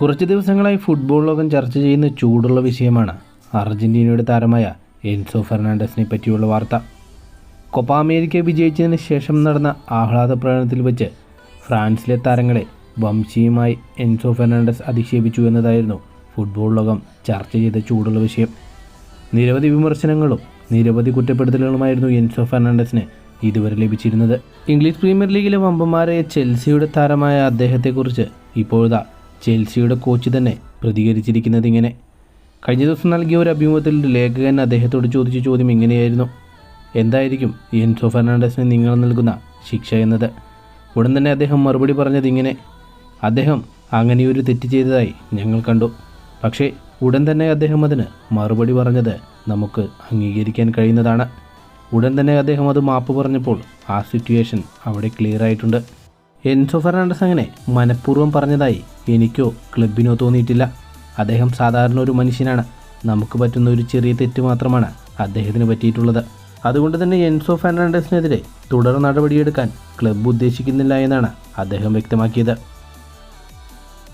കുറച്ച് ദിവസങ്ങളായി ഫുട്ബോൾ ലോകം ചർച്ച ചെയ്യുന്ന ചൂടുള്ള വിഷയമാണ് അർജന്റീനയുടെ താരമായ എൻസോ ഫെർണാണ്ടസിനെ പറ്റിയുള്ള വാർത്ത. കൊപ്പ അമേരിക്ക വിജയിച്ചതിന് ശേഷം നടന്ന ആഹ്ലാദ പ്രകടനത്തിൽ വെച്ച് ഫ്രാൻസിലെ താരങ്ങളെ വംശീയമായി എൻസോ ഫെർണാണ്ടസ് അധിക്ഷേപിച്ചു എന്നതായിരുന്നു ഫുട്ബോൾ ലോകം ചർച്ച ചെയ്ത ചൂടുള്ള വിഷയം. നിരവധി വിമർശനങ്ങളും നിരവധി കുറ്റപ്പെടുത്തലുകളുമായിരുന്നു എൻസോ ഫെർണാണ്ടസിന് ഇതുവരെ ലഭിച്ചിരുന്നത്. ഇംഗ്ലീഷ് പ്രീമിയർ ലീഗിലെ വമ്പന്മാരായ ചെൽസിയുടെ താരമായ അദ്ദേഹത്തെക്കുറിച്ച് ഇപ്പോഴതാ ചെൽസിയുടെ കോച്ച് തന്നെ പ്രതികരിച്ചിരിക്കുന്നത് ഇങ്ങനെ. കഴിഞ്ഞ ദിവസം നൽകിയ ഒരു അഭിമുഖത്തിൽ ലേഖകൻ അദ്ദേഹത്തോട് ചോദിച്ച ചോദ്യം ഇങ്ങനെയായിരുന്നു. എന്തായിരിക്കും എൻസോ ഫെർണാണ്ടസിന് നിങ്ങൾ നൽകുന്ന ശിക്ഷ എന്നത്? ഉടൻ തന്നെ അദ്ദേഹം മറുപടി പറഞ്ഞത് ഇങ്ങനെ. അദ്ദേഹം അങ്ങനെയൊരു തെറ്റ് ചെയ്തതായി ഞങ്ങൾ കണ്ടു. പക്ഷേ ഉടൻ തന്നെ അദ്ദേഹം അതിന് മറുപടി പറഞ്ഞത് നമുക്ക് അംഗീകരിക്കാൻ കഴിയുന്നതാണ്. ഉടൻ തന്നെ അദ്ദേഹം അത് മാപ്പ് പറഞ്ഞപ്പോൾ ആ സിറ്റുവേഷൻ അവിടെ ക്ലിയർ ആയിട്ടുണ്ട്. എൻസോ ഫെർണാണ്ടസ് അങ്ങനെ മനഃപൂർവം പറഞ്ഞതായി എനിക്കോ ക്ലബിനോ തോന്നിയിട്ടില്ല. അദ്ദേഹം സാധാരണ ഒരു മനുഷ്യനാണ്. നമുക്ക് പറ്റുന്ന ഒരു ചെറിയ തെറ്റ് മാത്രമാണ് അദ്ദേഹത്തിന് പറ്റിയിട്ടുള്ളത്. അതുകൊണ്ട് തന്നെ എൻസോ ഫെർണാണ്ടസിനെതിരെ തുടർ നടപടിയെടുക്കാൻ ക്ലബ്ബ് ഉദ്ദേശിക്കുന്നില്ല എന്നാണ് അദ്ദേഹം വ്യക്തമാക്കിയത്.